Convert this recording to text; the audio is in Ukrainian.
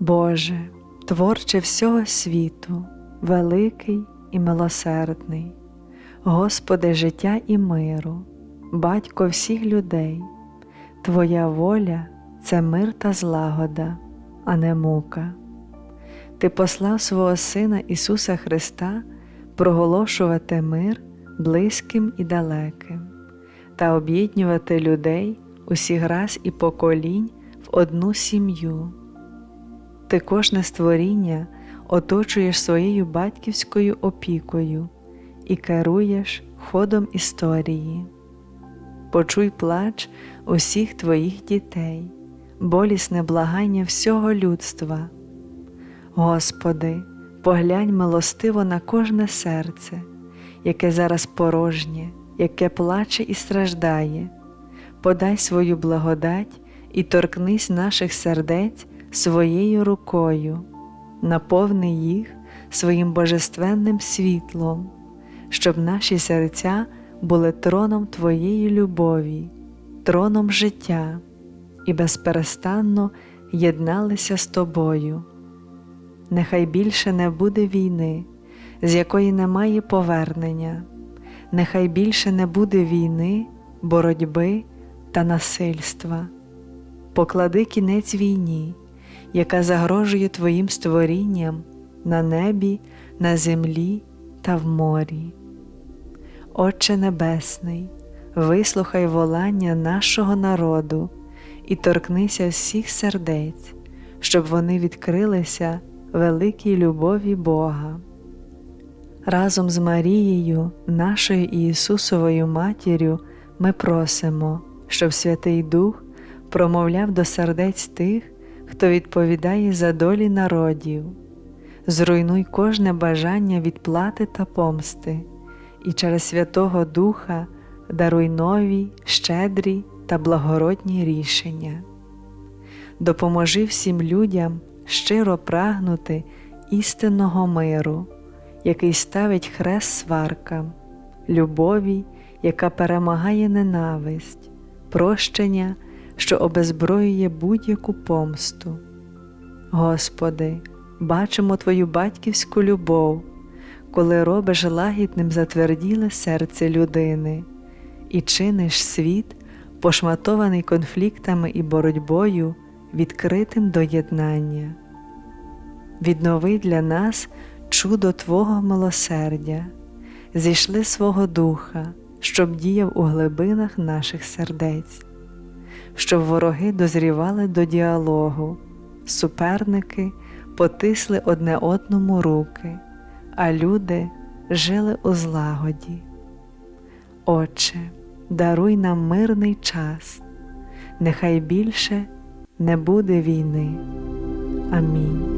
Боже, творче всього світу, великий і милосердний, Господи життя і миру, Батько всіх людей, Твоя воля це мир та злагода, а не мука. Ти послав свого Сина Ісуса Христа проголошувати мир близьким і далеким та об'єднувати людей усіх рас і поколінь в одну сім'ю. Ти кожне створіння оточуєш своєю батьківською опікою і керуєш ходом історії. Почуй плач усіх твоїх дітей, болісне благання всього людства. Господи, поглянь милостиво на кожне серце, яке зараз порожнє, яке плаче і страждає, подай свою благодать і торкнись наших сердець своєю рукою, наповни їх своїм божественним світлом, щоб наші серця були троном Твоєї любові, троном життя і безперестанно єдналися з Тобою. Нехай більше не буде війни, з якої немає повернення, нехай більше не буде війни, боротьби та насильства. Поклади кінець війні, яка загрожує Твоїм створінням на небі, на землі та в морі. Отче Небесний, вислухай волання нашого народу і торкнися всіх сердець, щоб вони відкрилися великій любові Бога. Разом з Марією, нашою Ісусовою Матір'ю, ми просимо, щоб Святий Дух промовляв до сердець тих, хто відповідає за долі народів, зруйнуй кожне бажання відплати та помсти, і через Святого Духа даруй нові, щедрі та благородні рішення. Допоможи всім людям щиро прагнути істинного миру, який ставить хрест сваркам, любові, яка перемагає ненависть, прощення, що обезброює будь-яку помсту. Господи, бачимо Твою батьківську любов, коли робиш лагідним затверділе серце людини і чиниш світ, пошматований конфліктами і боротьбою, відкритим до єднання. Віднови для нас чудо Твого милосердя, зійшли свого Духа, щоб діяв у глибинах наших сердець, щоб вороги дозрівали до діалогу, суперники потисли одне одному руки, а люди жили у злагоді. Отче, даруй нам мирний час, нехай більше не буде війни. Амінь.